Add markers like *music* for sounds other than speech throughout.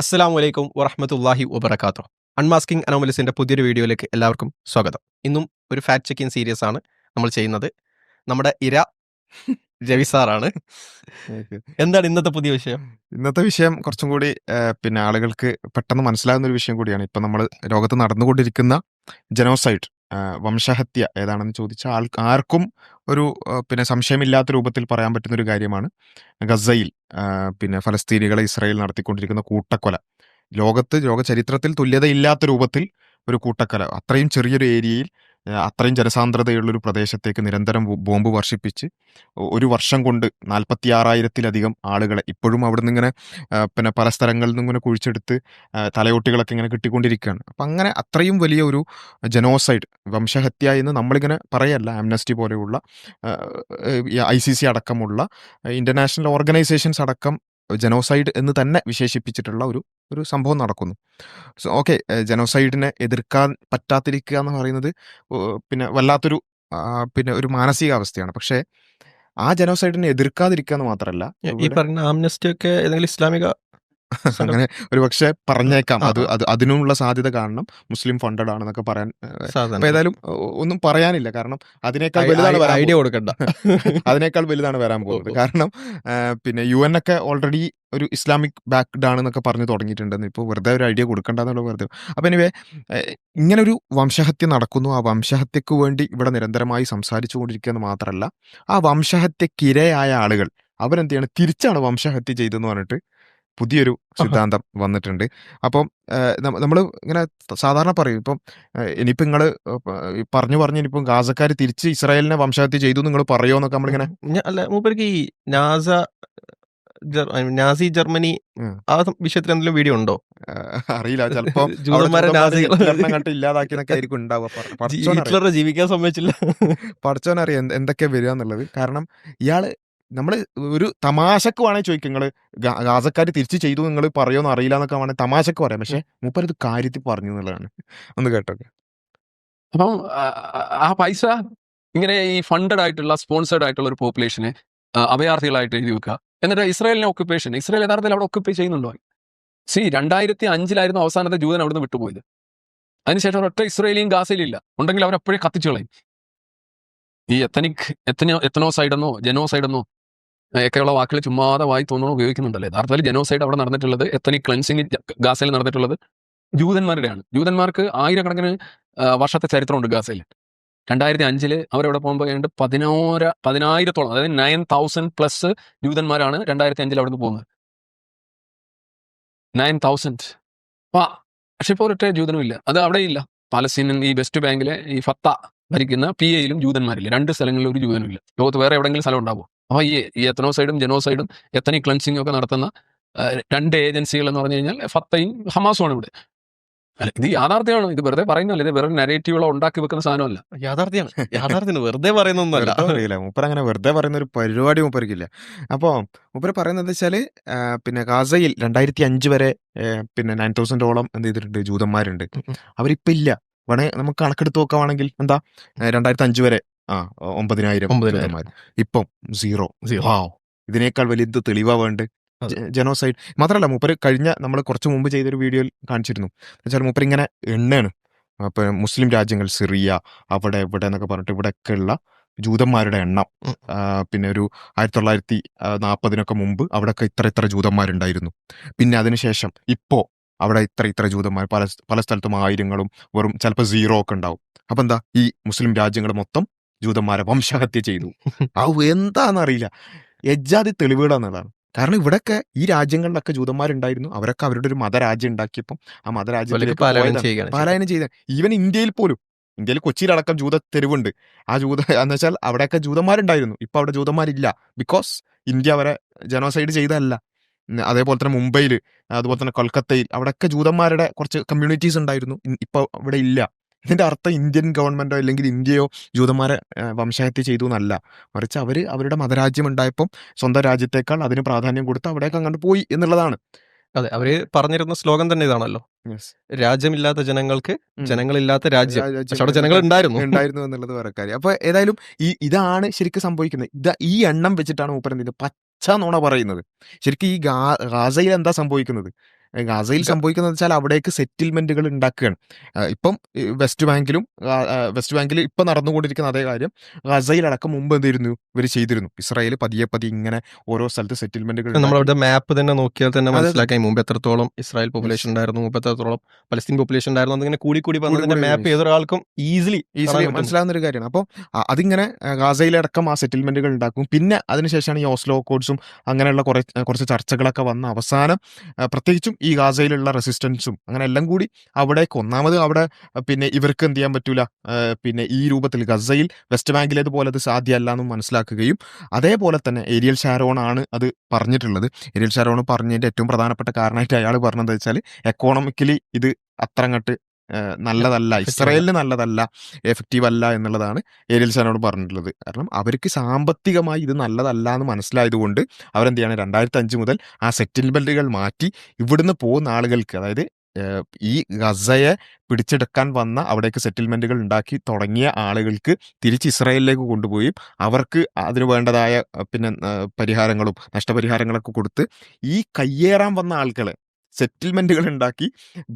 അസ്സലാമു അലൈക്കും വറഹമത്തല്ലാഹി വബർക്കാത്തു അൺമാസ്കിംഗ് അനോമലിസിന്റെ പുതിയൊരു വീഡിയോയിലേക്ക് എല്ലാവർക്കും സ്വാഗതം. ഇന്നും ഒരു ഫാക്ട് ചെക്കിംഗ് സീരീസ് ആണ് നമ്മൾ ചെയ്യുന്നത്. നമ്മുടെ ഇര രവി സാറാണ്. എന്താണ് ഇന്നത്തെ പുതിയ വിഷയം? ഇന്നത്തെ വിഷയം കുറച്ചും കൂടി പിന്നെ ആളുകൾക്ക് പെട്ടെന്ന് മനസ്സിലാകുന്ന ഒരു വിഷയം കൂടിയാണ്. ഇപ്പൊ നമ്മൾ ലോകത്ത് നടന്നുകൊണ്ടിരിക്കുന്ന ജനോസൈഡ് വംശഹത്യ ഏതാണെന്ന് ചോദിച്ചാൽ ആൾ ആർക്കും ഒരു പിന്നെ സംശയമില്ലാത്ത രൂപത്തിൽ പറയാൻ പറ്റുന്ന ഒരു കാര്യമാണ്. ഗസയിൽ പിന്നെ ഫലസ്തീനികളെ ഇസ്രായേൽ നടത്തിക്കൊണ്ടിരിക്കുന്ന കൂട്ടക്കൊല. ലോകത്ത് ലോക ചരിത്രത്തിൽ തുല്യതയില്ലാത്ത രൂപത്തിൽ ഒരു കൂട്ടക്കൊല. അത്രയും ചെറിയൊരു ഏരിയയിൽ അത്രയും ജനസാന്ദ്രതയുള്ളൊരു പ്രദേശത്തേക്ക് നിരന്തരം ബോംബ് വർഷിപ്പിച്ച് ഒരു വർഷം കൊണ്ട് നാൽപ്പത്തി ആറായിരത്തിലധികം ആളുകളെ ഇപ്പോഴും അവിടുന്ന് ഇങ്ങനെ പിന്നെ പല സ്ഥലങ്ങളിൽ നിന്നും ഇങ്ങനെ കുഴിച്ചെടുത്ത് തലയോട്ടികളൊക്കെ ഇങ്ങനെ കിട്ടിക്കൊണ്ടിരിക്കുകയാണ്. അപ്പം അങ്ങനെ അത്രയും വലിയ ഒരു ജനോസൈഡ് വംശഹത്യ എന്ന് നമ്മളിങ്ങനെ പറയല്ല. ആംനസ്റ്റി പോലെയുള്ള ഐ സി സി അടക്കമുള്ള ഇന്റർനാഷണൽ ഓർഗനൈസേഷൻസ് അടക്കം ജനോസൈഡ് എന്ന് തന്നെ വിശേഷിപ്പിച്ചിട്ടുള്ള ഒരു ഒരു സംഭവം നടക്കുന്നു. സോ ഓക്കെ ജനോസൈഡിനെ എതിർക്കാൻ പറ്റാതിരിക്കുക എന്ന് പറയുന്നത് പിന്നെ വല്ലാത്തൊരു പിന്നെ ഒരു മാനസികാവസ്ഥയാണ്. പക്ഷേ ആ ജനോസൈഡിനെ എതിർക്കാതിരിക്കുക എന്ന് മാത്രമല്ല ഈ പറഞ്ഞ ആംനസ്റ്റി ഒക്കെ ഏതെങ്കിലും ഇസ്ലാമിക *laughs* അങ്ങനെ ഒരു പക്ഷെ പറഞ്ഞേക്കാം. അത്. അത് അതിനുള്ള സാധ്യത കാണണം മുസ്ലിം ഫണ്ടഡ് ആണെന്നൊക്കെ പറയാൻ ഏതായാലും ഒന്നും പറയാനില്ല. കാരണം അതിനേക്കാൾ വലുതാണ് ഐഡിയ കൊടുക്കണ്ട. *laughs* അതിനേക്കാൾ വലുതാണ് വരാൻ പോകുന്നത്. കാരണം പിന്നെ യു എൻ ഒക്കെ ഓൾറെഡി ഒരു ഇസ്ലാമിക് ബാക്ക്ഡ് ആണെന്നൊക്കെ പറഞ്ഞു തുടങ്ങിയിട്ടുണ്ടെന്ന് ഇപ്പോൾ വെറുതെ ഒരു ഐഡിയ കൊടുക്കണ്ടെന്നുള്ള വെറുതെ. അപ്പം എനിവേ ഇങ്ങനെ ഒരു വംശഹത്യ നടക്കുന്നു. ആ വംശഹത്യക്ക് വേണ്ടി ഇവിടെ നിരന്തരമായി സംസാരിച്ചു കൊണ്ടിരിക്കുക മാത്രമല്ല ആ വംശഹത്യക്കിരയായ ആളുകൾ അവരെന്ത് ചെയ്യണം? തിരിച്ചാണ് വംശഹത്യ ചെയ്തെന്ന് പറഞ്ഞിട്ട് പുതിയൊരു സിദ്ധാന്തം വന്നിട്ടുണ്ട്. അപ്പം നമ്മൾ ഇങ്ങനെ സാധാരണ പറയും ഇപ്പം ഏഹ്, ഇനിയിപ്പം നിങ്ങൾ പറഞ്ഞു പറഞ്ഞു ഇനിയിപ്പം ഗാസക്കാർ തിരിച്ച് ഇസ്രായേലിനെ വംശഹത്യ ചെയ്തു നിങ്ങൾ പറയുമോ എന്നൊക്കെ നമ്മളിങ്ങനെ അല്ല മൂപ്പർക്ക് ഈ നാസ നാസി ജർമ്മനി ആ വിഷയത്തിൽ എന്തെങ്കിലും വീഡിയോ ഉണ്ടോ? അറിയില്ല. ചിലപ്പോ *laughs* ഇല്ലാതാക്കിയെന്നൊക്കെ ആയിരിക്കും ഉണ്ടാവുക. ജീവിക്കാൻ സമ്മതിച്ചില്ല. പഠിച്ചവനറിയാം എന്ത് എന്തൊക്കെ വരിക എന്നുള്ളത്. കാരണം ഇയാൾ നമ്മൾ ഒരു തമാശക്ക് വേണമെങ്കിൽ ചോദിക്കും നിങ്ങൾ ഗാസക്കാർ തിരിച്ച് ചെയ്തു നിങ്ങൾ പറയുമെന്ന് അറിയില്ല എന്നൊക്കെ വേണമെങ്കിൽ തമാശക്ക് പറയാം. പക്ഷെ മൂപ്പരത് കാര്യത്തിൽ പറഞ്ഞു എന്നുള്ളതാണ്. ഒന്ന് കേട്ടോക്കെ. അപ്പം ആ, പൈസ ഇങ്ങനെ ഈ ഫണ്ടഡ് ആയിട്ടുള്ള സ്പോൺസേഡ് ആയിട്ടുള്ള ഒരു പോപ്പുലേഷനെ അഭയാർത്ഥികളായിട്ട് എഴുതി വെക്കുക. എന്നിട്ട് ഇസ്രായേലിനെ ഒക്കുപ്പേഷൻ ഇസ്രായേൽ യഥാർത്ഥത്തിൽ അവിടെ ഒക്കുപ്പേ ചെയ്യുന്നുണ്ടോ? സി രണ്ടായിരത്തി അഞ്ചിലായിരുന്നു അവസാനത്തെ ജൂതൻ അവിടുന്ന് വിട്ടുപോയത്. അതിനുശേഷം ഒറ്റ ഇസ്രായേലിയും ഗാസയിലില്ല. ഉണ്ടെങ്കിൽ അവരപ്പോഴേ കത്തിച്ചു കളയും. ഈ എത്തനിക് എത്തനോ എത്തനോ സൈഡെന്നോ ജനോ എന്നോ ഒക്കെയുള്ള വാക്കുകൾ ചുമ്മാതെ വായി തോന്നുന്നു ഉപയോഗിക്കുന്നുണ്ടല്ലേ. യഥാർത്ഥത്തിൽ ജനോസൈഡ് അവിടെ നടന്നിട്ടുള്ളത് എത്തനിക് ക്ലൻസിങ് ഗാസയിൽ നടന്നിട്ടുള്ളത് ജൂതന്മാരുടെയാണ്. ജൂതന്മാർക്ക് ആയിരക്കണക്കിന് വർഷത്തെ ചരിത്രമുണ്ട് ഗാസയിൽ. രണ്ടായിരത്തി അഞ്ചിൽ അവരവിടെ പോകുമ്പോൾ ഏതാണ്ട് പതിനോര പതിനായിരത്തോളം അതായത് നയൻ തൗസൻഡ് പ്ലസ് ജൂതന്മാരാണ് രണ്ടായിരത്തി അഞ്ചിൽ അവിടുന്ന് പോകുന്നത്. നയൻ തൗസൻഡ് പക്ഷെ ഇപ്പോൾ ഒരൊറ്റ ജൂതനും ഇല്ല. അത് അവിടെ ഇല്ല. പാലസ്തീനിൽ ഈ വെസ്റ്റ് ബാങ്കിലെ ഈ ഫത്ത ഭരിക്കുന്ന പി എയിലും ജൂതന്മാരില്ല. രണ്ട് സ്ഥലങ്ങളിലും ഒരു ജൂതനും ഇല്ല ലോകത്ത് വേറെ എവിടെയെങ്കിലും സ്ഥലം ഉണ്ടാവും? അപ്പോൾ ഈ ഈ എത്തനോസൈഡും ജനോസൈഡും എത്തനിക് ക്ലൻസിങ് ഒക്കെ നടത്തുന്ന രണ്ട് ഏജൻസികൾ എന്ന് പറഞ്ഞു കഴിഞ്ഞാൽ ഫത്തയും ഹമാസുമാണ് ഇവിടെ. അല്ല ഇത് യാഥാർത്ഥ്യമാണ്? ഇത് വെറുതെ പറയുന്നല്ല ഇത് വെറുതെ നെറേറ്റീവുകളോ ഉണ്ടാക്കി വെക്കുന്ന സാധനമല്ല. യാഥാർത്ഥ്യമാണ് യാഥാർത്ഥ്യം വെറുതെ പറയുന്നൊന്നുമല്ല. മൂപ്പർ അങ്ങനെ വെറുതെ പറയുന്ന ഒരു പരിപാടി മൂപ്പർക്കില്ല. അപ്പോൾ മൂപ്പർ പറയുന്നത് വെച്ചാൽ പിന്നെ ഗാസയിൽ രണ്ടായിരത്തി അഞ്ച് വരെ പിന്നെ നയൻ തൗസൻഡോളം എന്ത് ചെയ്തിട്ടുണ്ട് ജൂതന്മാരുണ്ട്. അവരിപ്പില്ല ഉം. അവരിപ്പം ഇല്ല. വേണേ നമുക്ക് കണക്കെടുത്ത് നോക്കുകയാണെങ്കിൽ എന്താ രണ്ടായിരത്തി അഞ്ച് വരെ ആ ഒമ്പതിനായിരം ഇപ്പം സീറോ. സീറോ. ഇതിനേക്കാൾ വലിയ തെളിവാ വേണ്ടത്. ജനോസൈഡ്. മാത്രമല്ല മൂപ്പര് കഴിഞ്ഞ നമ്മൾ കുറച്ച് മുമ്പ് ചെയ്തൊരു വീഡിയോയിൽ കാണിച്ചിരുന്നു. വെച്ചാൽ മൂപ്പര് ഇങ്ങനെ എണ്ണയാണ് അപ്പൊ മുസ്ലിം രാജ്യങ്ങൾ സിറിയ അവിടെ ഇവിടെ എന്നൊക്കെ പറഞ്ഞിട്ട് ഇവിടെയൊക്കെ ഉള്ള ജൂതന്മാരുടെ എണ്ണം. പിന്നെ ഒരു ആയിരത്തി തൊള്ളായിരത്തി നാൽപ്പതിനൊക്കെ മുമ്പ് അവിടെയൊക്കെ ഇത്ര ഇത്ര ജൂതന്മാരുണ്ടായിരുന്നു. പിന്നെ അതിനുശേഷം ഇപ്പോ അവിടെ ഇത്ര ഇത്ര ജൂതന്മാർ. പല പല സ്ഥലത്തും ആയിരങ്ങളും വെറും ചിലപ്പോൾ സീറോ ഒക്കെ ഉണ്ടാവും. അപ്പൊ എന്താ? ഈ മുസ്ലിം രാജ്യങ്ങൾ മൊത്തം ജൂതന്മാരെ വംശഹത്യ ചെയ്തു. *laughs* ആ എന്താണെന്നറിയില്ല എജ്ജാതി തെളിവുകളെന്നുള്ളതാണ് കാരണം ഇവിടെയൊക്കെ ഈ രാജ്യങ്ങളിലൊക്കെ ജൂതന്മാരുണ്ടായിരുന്നു. അവരൊക്കെ അവരുടെ ഒരു മതരാജ്യം ഉണ്ടാക്കിയപ്പം ആ മതരാജ്യം മതരാജ്യത്തിലേക്ക് പാലായനം ചെയ്ത ഈവൻ ഇന്ത്യയിൽ പോലും. ഇന്ത്യയിൽ കൊച്ചിയിലടക്കം ജൂത തെരുവുണ്ട്. ആ ജൂത *laughs* എന്ന് വെച്ചാൽ അവിടെയൊക്കെ ജൂതന്മാരുണ്ടായിരുന്നു. ഇപ്പൊ അവിടെ ജൂതന്മാരില്ല. ബിക്കോസ് ഇന്ത്യ അവരെ ജനോസൈഡ് ചെയ്തതല്ല. അതേപോലെ തന്നെ മുംബൈയിൽ അതുപോലെ തന്നെ കൊൽക്കത്തയിൽ അവിടെയൊക്കെ ജൂതന്മാരുടെ കുറച്ച് കമ്മ്യൂണിറ്റീസ് ഉണ്ടായിരുന്നു. ഇപ്പൊ ഇവിടെ ഇല്ല. ഇതിന്റെ അർത്ഥം ഇന്ത്യൻ ഗവൺമെന്റോ അല്ലെങ്കിൽ ഇന്ത്യയോ ജൂതന്മാരെ വംശഹത്യ ചെയ്തു എന്നല്ല. മറിച്ച് അവർ അവരുടെ മതരാജ്യം ഉണ്ടായപ്പം സ്വന്തം രാജ്യത്തേക്കാൾ അതിന് പ്രാധാന്യം കൊടുത്ത് അവിടേക്ക് അങ്ങോട്ട് പോയി എന്നുള്ളതാണ്. അതെ അവർ പറഞ്ഞിരുന്ന സ്ലോഗൻ തന്നെ ഇതാണല്ലോ. രാജ്യമില്ലാത്ത ജനങ്ങൾക്ക്. ജനങ്ങളില്ലാത്ത രാജ്യം. അവിടെ ജനങ്ങൾ ഉണ്ടായിരുന്നു. *laughs* ഉണ്ടായിരുന്നു എന്നുള്ളത് വേറെ കാര്യം. അപ്പൊ ഏതായാലും ഈ ഇതാണ് ശരിക്കും സംഭവിക്കുന്നത്. ഇത് ഈ എണ്ണം വെച്ചിട്ടാണ് ചെയ്യുന്നത് പച്ച നോണ പറയുന്നത്. ശരിക്കും ഈ ഗാ- ഗാസയിൽ എന്താ സംഭവിക്കുന്നത്? ഗാസയിൽ സംഭവിക്കുന്നത് വെച്ചാൽ അവിടേക്ക് സെറ്റിൽമെന്റുകൾ ഉണ്ടാക്കുകയാണ്. ഇപ്പം വെസ്റ്റ് ബാങ്കിലും വെസ്റ്റ് ബാങ്കിൽ ഇപ്പം നടന്നുകൊണ്ടിരിക്കുന്ന അതേ കാര്യം ഗസയിലടക്കം മുമ്പ് എന്തായിരുന്നു ഇവർ ചെയ്തിരുന്നു. ഇസ്രായേൽ പതിയെ പതി ഇങ്ങനെ ഓരോ സ്ഥലത്ത് സെറ്റിൽമെന്റുകൾ നമ്മളവിടെ മാപ്പ് തന്നെ നോക്കിയാൽ തന്നെ മനസ്സിലാക്കാൻ മുമ്പ് എത്രത്തോളം ഇസ്രായേൽ പോപ്പുലേഷൻ ഉണ്ടായിരുന്നു മുമ്പ് എത്രത്തോളം പലസ്തീൻ പോപ്പുലേഷൻ ഉണ്ടായിരുന്നു അതിങ്ങനെ കൂടി കൂടി മാപ്പ് ഏതൊരാൾക്കും ഈസിലി ഈസിലി മനസ്സിലാവുന്ന ഒരു കാര്യമാണ്. അപ്പോൾ അതിങ്ങനെ ഗാസയിലടക്കം ആ സെറ്റിൽമെന്റുകൾ ഉണ്ടാക്കും. പിന്നെ അതിനുശേഷമാണ് ഈ ഓസ്ലോ കോഡ്സും അങ്ങനെയുള്ള കുറെ കുറച്ച് ചർച്ചകളൊക്കെ വന്ന അവസാനം പ്രത്യേകിച്ചും ഈ ഗാസയിലുള്ള റെസിസ്റ്റൻസും അങ്ങനെ എല്ലാം കൂടി അവിടേക്ക് ഒന്നാമത് അവിടെ പിന്നെ ഇവർക്ക് എന്ത് ചെയ്യാൻ പറ്റൂല? പിന്നെ ഈ രൂപത്തിൽ ഗസയിൽ വെസ്റ്റ് ബാങ്കിലേതുപോലെ അത് സാധ്യമല്ല എന്നും മനസ്സിലാക്കുകയും അതേപോലെ തന്നെ ഏരിയൽ ഷാരോൺ ആണ് അത് പറഞ്ഞിട്ടുള്ളത്. ഏരിയൽ ഷാരോൺ പറഞ്ഞതിന്റെ ഏറ്റവും പ്രധാനപ്പെട്ട കാരണമായിട്ട് അയാൾ പറഞ്ഞത് വെച്ചാൽ എക്കോണമിക്കലി ഇത് അത്ര അങ്ങോട്ട് ആ, നല്ലതല്ല ഇസ്രായേലിന് നല്ലതല്ല എഫക്റ്റീവ് അല്ല എന്നുള്ളതാണ് ഏരിയൽ ഷാനോട് പറഞ്ഞിട്ടുള്ളത്. കാരണം അവർക്ക് സാമ്പത്തികമായി ഇത് നല്ലതല്ല എന്ന് മനസ്സിലായതുകൊണ്ട് അവരെന്ത് ചെയ്യാണ് രണ്ടായിരത്തി അഞ്ച് മുതൽ ആ സെറ്റിൽമെന്റുകൾ മാറ്റി ഇവിടുന്ന് പോകുന്ന ആളുകൾക്ക് അതായത് ഈ ഗസയെ പിടിച്ചെടുക്കാൻ വന്ന അവിടേക്ക് സെറ്റിൽമെന്റുകൾ ഉണ്ടാക്കി തുടങ്ങിയ ആളുകൾക്ക് തിരിച്ച് ഇസ്രായേലിലേക്ക് കൊണ്ടുപോയി അവർക്ക് അതിന് വേണ്ടതായ പിന്നെ പരിഹാരങ്ങളും നഷ്ടപരിഹാരങ്ങളൊക്കെ കൊടുത്ത് ഈ കയ്യേറാൻ വന്ന ആളുകളെ സെറ്റിൽമെന്റുകൾ ഉണ്ടാക്കി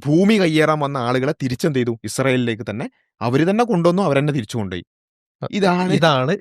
ഭൂമി കയ്യേറാൻ വന്ന ആളുകളെ തിരിച്ചെന്ത് ചെയ്തു ഇസ്രായേലിലേക്ക് തന്നെ അവർ തന്നെ കൊണ്ടുവന്നു അവരെന്നെ തിരിച്ചു കൊണ്ടുപോയി ഇതാണ് ഇതാണ്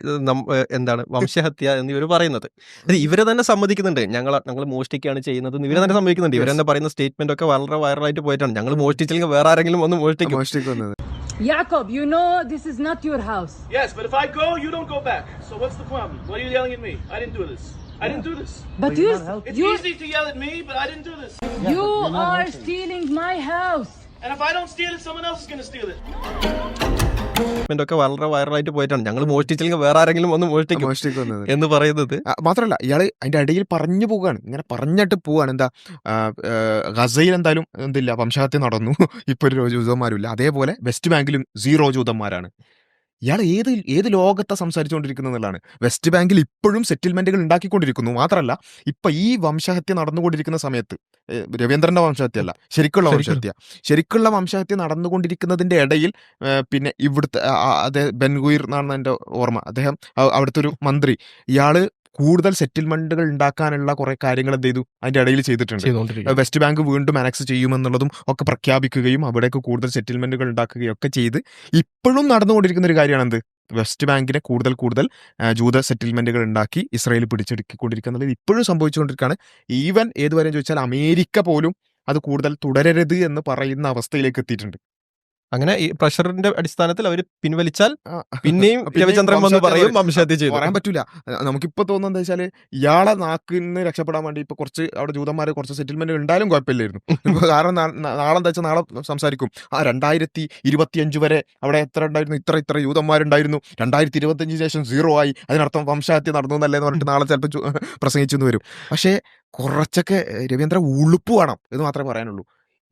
എന്താണ് വംശഹത്യ എന്ന് ഇവർ പറയുന്നത് ഇവരെ ഇവർ തന്നെ സമ്മതിക്കുന്നുണ്ട് ഞങ്ങൾ ഞങ്ങൾ മോഷ്ടിക്കുകയാണ് ചെയ്യുന്നത് ഇവരെ തന്നെ സമ്മതിക്കുന്നുണ്ട് ഇവരെന്നെ. പറയുന്ന സ്റ്റേറ്റ്മെന്റ് ഒക്കെ വളരെ വൈറലായിട്ട് പോയിട്ടാണ് ഞങ്ങൾ മോഷ്ടിച്ചില്ലെങ്കിൽ വേറെ ആരെങ്കിലും ഒന്ന് മോഷ്ടിക്കും മോഷ്ടിക്കുന്നത് Jacob, you know this is not your house. Yes, but if I go, you don't go back. So what's the problem? Why are you yelling at me? I didn't do this. I didn't do this. But you, It's you, easy to yell at me, but I didn't do this. Yeah, you are stealing my house. And if I don't steal it, someone else is going to steal it. ഒക്കെ വളരെ വൈറലായിട്ട് പോയിട്ടാണ്. ഞങ്ങൾ മോഷ്ടിച്ചില്ലെങ്കിൽ വേറെ ആരെങ്കിലും ഒന്ന് മോഷ്ടിക്കും മോഷ്ടിക്കുന്നത് എന്ന് പറയുന്നത്. മാത്രമല്ല മാത്രല്ല ഇയാൾ അതിന്റെ ഇടയിൽ പറഞ്ഞു പോവുകയാണ്. ഇങ്ങനെ പറഞ്ഞിട്ട് പോവാണ് എന്താ ഗസയിൽ എന്തായാലും എന്തില്ല വംശഹത്യ നടന്നു. *laughs* ഇപ്പൊ ഒരു ജൂതന്മാരുമില്ല. അതേപോലെ വെസ്റ്റ് ബാങ്കിലും സീറോ ജൂതന്മാരാണ്. ഇയാൾ ഏത് ഏത് ലോകത്തെ സംസാരിച്ചുകൊണ്ടിരിക്കുന്നത് എന്നുള്ളതാണ് വെസ്റ്റ് ബാങ്കിൽ ഇപ്പോഴും സെറ്റിൽമെന്റുകൾ ഉണ്ടാക്കിക്കൊണ്ടിരിക്കുന്നു. മാത്രമല്ല ഇപ്പൊ ഈ വംശഹത്യ നടന്നുകൊണ്ടിരിക്കുന്ന സമയത്ത് രവീന്ദ്രന്റെ വംശഹത്യ അല്ല ശരിക്കുള്ള. വംശഹത്യ. ശരിക്കുള്ള വംശഹത്യ നടന്നുകൊണ്ടിരിക്കുന്നതിന്റെ ഇടയിൽ പിന്നെ ഇവിടുത്തെ അദ്ദേഹം ബെൻഗുയിർ എന്നാണ് എന്റെ ഓർമ്മ. അദ്ദേഹം അവിടുത്തെ ഒരു മന്ത്രി. ഇയാൾ കൂടുതൽ സെറ്റിൽമെന്റുകൾ ഉണ്ടാക്കാനുള്ള കുറെ കാര്യങ്ങൾ എന്ത് ചെയ്തു? അതിന്റെ ഇടയിൽ ചെയ്തിട്ടുണ്ട്. വെസ്റ്റ് ബാങ്ക് വീണ്ടും അനക്സ് ചെയ്യുമെന്നുള്ളതും ഒക്കെ പ്രഖ്യാപിക്കുകയും അവിടേക്ക് കൂടുതൽ സെറ്റിൽമെന്റുകൾ ഉണ്ടാക്കുകയും ഒക്കെ ചെയ്ത് ഇപ്പോഴും നടന്നുകൊണ്ടിരിക്കുന്ന ഒരു കാര്യമാണ് എന്ത്? വെസ്റ്റ് ബാങ്കിനെ കൂടുതൽ കൂടുതൽ ജൂത സെറ്റിൽമെന്റുകൾ ഉണ്ടാക്കി ഇസ്രായേൽ പിടിച്ചെടുക്കിക്കൊണ്ടിരിക്കുന്നത് ഇപ്പോഴും സംഭവിച്ചുകൊണ്ടിരിക്കുകയാണ്. ഈവൻ ഏതുവരെ ചോദിച്ചാൽ അമേരിക്ക പോലും അത് കൂടുതൽ തുടരരുത് എന്ന് പറയുന്ന അവസ്ഥയിലേക്ക് എത്തിയിട്ടുണ്ട്. അങ്ങനെ ഈ പ്രഷറിന്റെ അടിസ്ഥാനത്തിൽ അവർ പിൻവലിച്ചാൽ പിന്നെയും പിന്നെ രവിചന്ദ്രൻ വന്ന് പറയും. വംശഹത്യ ചെയ്തു. പറയാൻ പറ്റൂല. നമുക്കിപ്പോ തോന്നുന്നത് എന്താ വെച്ചാൽ ഇയാളെ നാക്കിന്ന് നിന്ന് രക്ഷപ്പെടാൻ വേണ്ടി ഇപ്പൊ കുറച്ച് അവിടെ ജൂതന്മാരെ കുറച്ച് സെറ്റിൽമെന്റ് ഉണ്ടായാലും കുഴപ്പമില്ലായിരുന്നു. കാരണം നാളെ എന്താ വെച്ചാൽ നാളെ സംസാരിക്കും. ആ രണ്ടായിരത്തി ഇരുപത്തിയഞ്ച് വരെ അവിടെ എത്ര ഉണ്ടായിരുന്നു? ഇത്ര ഇത്ര ജൂതന്മാരുണ്ടായിരുന്നു രണ്ടായിരത്തി ഇരുപത്തിയഞ്ച് ശേഷം സീറോ ആയി. അതിനർത്ഥം വംശഹത്യ നടന്നു എന്നല്ലേ എന്ന് പറഞ്ഞിട്ട് നാളെ ചിലപ്പോൾ പ്രസംഗിച്ചു വരും. പക്ഷേ കുറച്ചൊക്കെ രവീന്ദ്ര ഉളുപ്പ് വേണം എന്ന് മാത്രമേ പറയാനുള്ളൂ.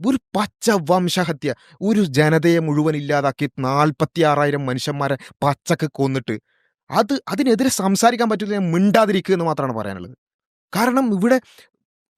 ഒരു പച്ച വംശഹത്യ. ഒരു ജനതയെ മുഴുവൻ ഇല്ലാതാക്കി നാൽപ്പത്തി ആറായിരം മനുഷ്യന്മാരെ പച്ചക്ക് കൊന്നിട്ട്. അത് അതിനെതിരെ സംസാരിക്കാൻ പറ്റില്ല മിണ്ടാതിരിക്കുക എന്ന് മാത്രമാണ് പറയാനുള്ളത്. കാരണം ഇവിടെ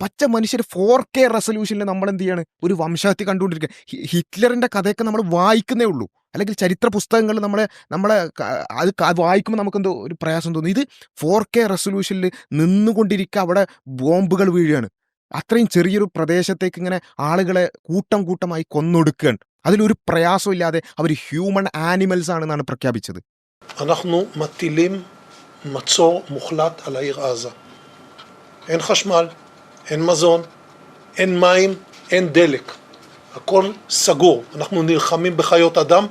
പച്ച മനുഷ്യർ ഫോർ കെ റെസൊല്യൂഷനിൽ നമ്മൾ എന്ത് ചെയ്യാണ്? ഒരു വംശഹത്യ കണ്ടുകൊണ്ടിരിക്കുക. ഹിറ്റ്ലറിന്റെ കഥയൊക്കെ നമ്മൾ വായിക്കുന്നേ ഉള്ളൂ. അല്ലെങ്കിൽ ചരിത്ര പുസ്തകങ്ങൾ നമ്മളെ നമ്മളെ അത് വായിക്കുമ്പോൾ നമുക്കെന്തോ ഒരു പ്രയാസം തോന്നുന്നു ഇത് ഫോർ കെ റെസൊല്യൂഷനിൽ നിന്നുകൊണ്ടിരിക്കുക അവിടെ ബോംബുകൾ വീഴുകയാണ്. അത്രയും ചെറിയൊരു പ്രദേശത്തേക്ക് ഇങ്ങനെ ആളുകളെ കൂട്ടം കൂട്ടമായി കൊന്നൊടുക്കുകയാണ് അതിലൊരു പ്രയാസവും ഇല്ലാതെ അവർ ഹ്യൂമൻ ആനിമൽസ് ആണെന്നാണ് പ്രഖ്യാപിച്ചത് אנחנו מטילים מצור מוחלט על העיר עזה. אין חשמל, אין מזון, אין מים, אין דלק. הכל סגור. אנחנו נלחמים בחיות אדם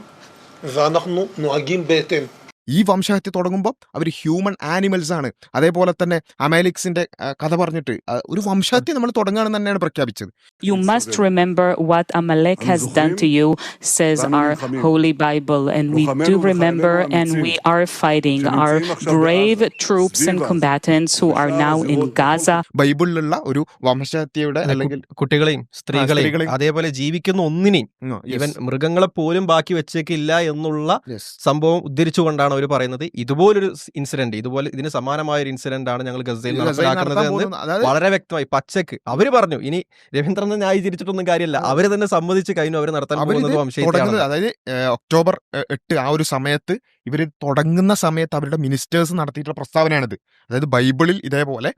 ואנחנו נוהגים בהתאם. ഈ വംശഹത്യ തുടങ്ങുമ്പോൾ അവർ ഹ്യൂമൻ ആനിമൽസ് ആണ്. അതേപോലെ തന്നെ അമേലിക്സിന്റെ കഥ പറഞ്ഞിട്ട് ഒരു വംശഹത്യ നമ്മൾ തുടങ്ങുകയാണെന്ന് തന്നെയാണ് പ്രഖ്യാപിച്ചത്. You must remember what Amalek has done to you, says our Holy Bible, and we do remember and we are fighting our brave troops and combatants who are now in Gaza. ബൈബിളിലുള്ള ഒരു വംശഹത്യയുടെ അല്ലെങ്കിൽ കുട്ടികളെയും സ്ത്രീകളെയും സ്ത്രീകളെയും. അതേപോലെ ജീവിക്കുന്ന ഒന്നിനെയും ഇവൻ മൃഗങ്ങളെ പോലും ബാക്കി വെച്ചേക്കില്ല എന്നുള്ള സംഭവം ഉദ്ധരിച്ചുകൊണ്ടാണ് അവർ പറയുന്നത് ഇതുപോലൊരു ഇൻസിഡന്റ് ഇതുപോലെ ഇതിന് സമാനമായ ഒരു ഇൻസിഡന്റ് ആണ് ഞങ്ങൾ ഗസയിൽ നടപ്പിലാക്കുന്നത് എന്ന് വളരെ വ്യക്തമായി പച്ചക്ക് അവർ പറഞ്ഞു. ഇനി രവീന്ദ്രനെ ന്യായീകരിച്ചിട്ടൊന്നും കാര്യമില്ല. അവർ തന്നെ സമ്മതിച്ച് കഴിഞ്ഞു അവർ നടത്താൻ പോകുന്നതും അതായത് ഒക്ടോബർ എട്ട് ആ ഒരു സമയത്ത് ഇവർ തുടങ്ങുന്ന സമയത്ത് അവരുടെ മിനിസ്റ്റേഴ്സ് നടത്തിയിട്ടുള്ള പ്രസ്താവനയാണിത്. അതായത് ബൈബിളിൽ ഇതേപോലെ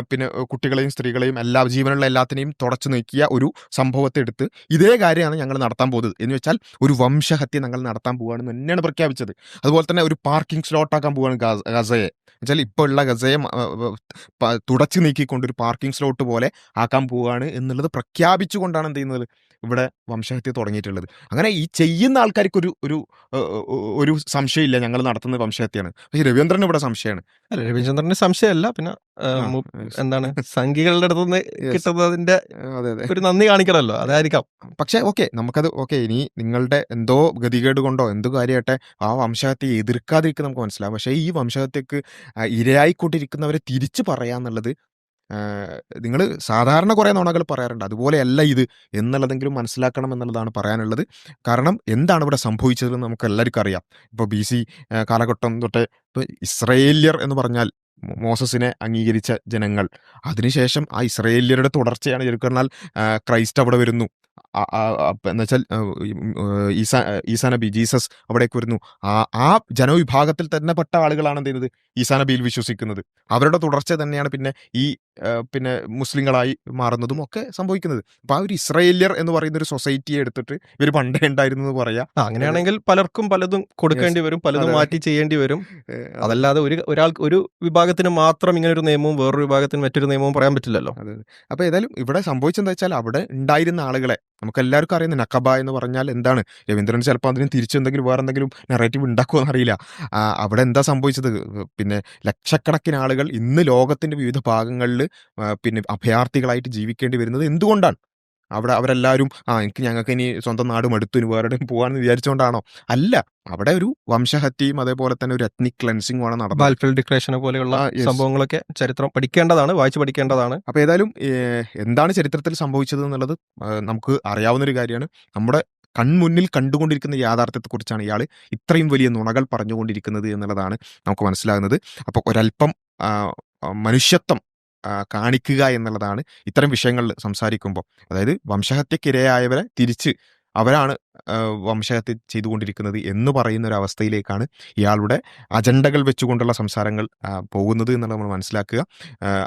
പിന്നെ കുട്ടികളെയും സ്ത്രീകളെയും എല്ലാ ജീവനുള്ള എല്ലാത്തിനെയും തുടച്ചു നീക്കിയ ഒരു സംഭവത്തെ എടുത്ത് ഇതേ കാര്യമാണ് ഞങ്ങൾ നടത്താൻ പോകുന്നത്. എന്ന് വെച്ചാൽ ഒരു വംശഹത്യ ഞങ്ങൾ നടത്താൻ പോവുകയാണെന്ന് തന്നെയാണ് പ്രഖ്യാപിച്ചത്. അതുപോലെ തന്നെ ഒരു പാർക്കിംഗ് സ്ലോട്ടാക്കാൻ പോവുകയാണ് ഗസ- ഗസയെ. എന്നുവെച്ചാൽ ഇപ്പോൾ ഉള്ള ഗസയെ തുടച്ചു നീക്കിക്കൊണ്ട് ഒരു പാർക്കിംഗ് സ്ലോട്ട് പോലെ ആക്കാൻ പോവുകയാണ് എന്നുള്ളത് പ്രഖ്യാപിച്ചുകൊണ്ടാണ് എന്ത് ചെയ്യുന്നത്? ഇവിടെ വംശഹത്യ തുടങ്ങിയിട്ടുള്ളത്. അങ്ങനെ ഈ ചെയ്യുന്ന ആൾക്കാർക്ക് ഒരു ഒരു ഒരു സംശയമില്ല. ഞങ്ങൾ നടത്തുന്ന വംശഹത്യയാണ്. പക്ഷേ രവീന്ദ്രന് ഇവിടെ സംശയമാണ്. അല്ല രവീന്ദ്രന് സംശയമല്ല. പിന്നെ. എന്താണ് സംഖ്യകളുടെ അടുത്തുനിന്ന് നിന്ന് കിട്ടുന്നതിന്റെ അതെ അതെ. ഒരു നന്ദി കാണിക്കണമല്ലോ. അതായിരിക്കാം. പക്ഷെ ഓക്കെ നമുക്കത് ഓക്കെ ഇനി നിങ്ങളുടെ എന്തോ ഗതികേട് കൊണ്ടോ എന്തോ കാര്യമായിട്ടെ ആ വംശഹത്യ എതിർക്കാതിരിക്കും നമുക്ക് മനസ്സിലാവും. പക്ഷേ ഈ വംശഹത്യക്ക് ഇരയായിക്കൊണ്ടിരിക്കുന്നവരെ തിരിച്ചു പറയാന്നുള്ളത് നിങ്ങൾ സാധാരണ കുറേ നോണകൾ പറയാറുണ്ട്. അതുപോലെയല്ല ഇത് എന്നുള്ളതെങ്കിലും മനസ്സിലാക്കണം എന്നുള്ളതാണ് പറയാനുള്ളത്. കാരണം എന്താണ് ഇവിടെ സംഭവിച്ചതെന്ന് നമുക്ക് എല്ലാവർക്കും അറിയാം. ഇപ്പോൾ ബി സി കാലഘട്ടം തൊട്ട് ഇപ്പോൾ ഇസ്രയേലിയർ എന്ന് പറഞ്ഞാൽ മോസസിനെ അംഗീകരിച്ച ജനങ്ങൾ. അതിനുശേഷം ആ ഇസ്രയേലിയരുടെ തുടർച്ചയാണ് ശരിക്കും പറഞ്ഞാൽ ക്രൈസ്റ്റ് അവിടെ വരുന്നു. എന്നുവെച്ചാൽ ഈസാ ഈസാ നബി ജീസസ് അവിടേക്ക് വരുന്നു. ആ ആ ജനവിഭാഗത്തിൽ തന്നെ പെട്ട ആളുകളാണ് എന്ത് ചെയ്യുന്നത്? ഈസാ നബിയിൽ വിശ്വസിക്കുന്നത്. അവരുടെ തുടർച്ച തന്നെയാണ് പിന്നെ ഈ പിന്നെ മുസ്ലിങ്ങളായി മാറുന്നതും ഒക്കെ സംഭവിക്കുന്നത്. അപ്പോൾ ആ ഒരു ഇസ്രയേലിയർ എന്ന് പറയുന്ന ഒരു സൊസൈറ്റിയെ എടുത്തിട്ട് ഇവർ പണ്ടേ ഉണ്ടായിരുന്നു എന്ന് പറയാം. അങ്ങനെയാണെങ്കിൽ പലർക്കും പലതും കൊടുക്കേണ്ടി വരും പലതും മാറ്റി ചെയ്യേണ്ടി വരും. അതല്ലാതെ ഒരു ഒരാൾക്ക് ഒരു വിഭാഗത്തിന് മാത്രം ഇങ്ങനെ ഒരു നിയമവും വേറൊരു വിഭാഗത്തിന് മറ്റൊരു നിയമവും പറയാൻ പറ്റില്ലല്ലോ. അതെ അതെ. അപ്പൊ ഏതായാലും ഇവിടെ സംഭവിച്ചെന്താ വെച്ചാൽ അവിടെ ഉണ്ടായിരുന്ന ആളുകളെ നമുക്ക് എല്ലാവർക്കും അറിയുന്ന നക്കബ എന്ന് പറഞ്ഞാൽ എന്താണ്? രവീന്ദ്രൻ ചിലപ്പോൾ അതിന് തിരിച്ചെന്തെങ്കിലും വേറെ എന്തെങ്കിലും നെറേറ്റീവ് ഉണ്ടാക്കുമെന്ന് അറിയില്ല. അവിടെ എന്താ സംഭവിച്ചത്? പിന്നെ ലക്ഷക്കണക്കിന് ആളുകൾ ഇന്ന് ലോകത്തിന്റെ വിവിധ ഭാഗങ്ങളിൽ പിന്നെ അഭയാർത്ഥികളായിട്ട് ജീവിക്കേണ്ടി വരുന്നത് എന്തുകൊണ്ടാണ്? അവിടെ അവരെല്ലാവരും ആ എനിക്ക് ഞങ്ങൾക്ക് ഇനി സ്വന്തം നാട് മടുത്തു ഇനി വേറെ പോകാമെന്ന് വിചാരിച്ചുകൊണ്ടാണോ അല്ല അവിടെ ഒരു വംശഹത്യയും അതേപോലെ തന്നെ ഒരു എത്നിക് ക്ലെൻസിംഗ് ആണ് നടന്നത്. ബാൽഫിൽ ഡിക്ലറേഷനെ പോലെയുള്ള സംഭവങ്ങളൊക്കെ ചരിത്രം പഠിക്കേണ്ടതാണ് വായിച്ചു പഠിക്കേണ്ടതാണ്. അപ്പോൾ ഏതായാലും എന്താണ് ചരിത്രത്തിൽ സംഭവിച്ചത് എന്നുള്ളത് നമുക്ക് അറിയാവുന്ന ഒരു കാര്യമാണ്. നമ്മുടെ കൺമുന്നിൽ കണ്ടുകൊണ്ടിരിക്കുന്ന യാഥാർത്ഥ്യത്തെക്കുറിച്ചാണ് ഇയാൾ ഇത്രയും വലിയ നുണകൾ പറഞ്ഞുകൊണ്ടിരിക്കുന്നത് എന്നുള്ളതാണ് നമുക്ക് മനസ്സിലാകുന്നത്. അപ്പോൾ ഒരല്പം മനുഷ്യത്വം കാണിക്കുക എന്നുള്ളതാണ് ഇത്തരം വിഷയങ്ങളിൽ സംസാരിക്കുമ്പോൾ അതായത് വംശഹത്യക്കിരയായവരെ തിരിച്ച് അവരാണ് വംശഹത്യ ചെയ്തുകൊണ്ടിരിക്കുന്നത് എന്ന് പറയുന്ന ഒരു അവസ്ഥയിലേക്കാണ് ഇയാളുടെ അജണ്ടകൾ വെച്ചുകൊണ്ടുള്ള സംസാരങ്ങൾ പോകുന്നത് എന്നുള്ളത് നമ്മൾ മനസ്സിലാക്കുക.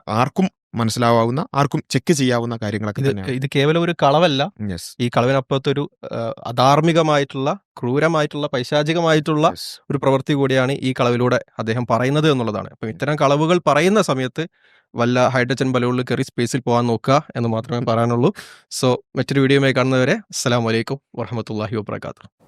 ആർക്കും മനസ്സിലാവാവുന്ന ആർക്കും ചെക്ക് ചെയ്യാവുന്ന കാര്യങ്ങളൊക്കെ ഇത് തന്നെയാണ്. ഇത് കേവലം ഒരു കളവല്ല. യെസ് ഈ കളവിനപ്പുറത്തൊരു ആ, അധാർമികമായിട്ടുള്ള ക്രൂരമായിട്ടുള്ള പൈശാചികമായിട്ടുള്ള ഒരു പ്രവൃത്തി കൂടിയാണ് ഈ കളവിലൂടെ അദ്ദേഹം പറയുന്നത് എന്നുള്ളതാണ്. അപ്പം ഇത്തരം കളവുകൾ പറയുന്ന സമയത്ത് വല്ല ഹൈഡ്രജൻ ബലൂണിൽ കയറി സ്പേസിൽ പോകാൻ നോക്കുക എന്ന് മാത്രമേ പറയാനുള്ളൂ. സോ മറ്റൊരു വീഡിയോയുമായി കാണുന്നവരെ അസ്സലാമു അലൈക്കും വറഹമത്തല്ലാഹി വാബർക്കാത്തു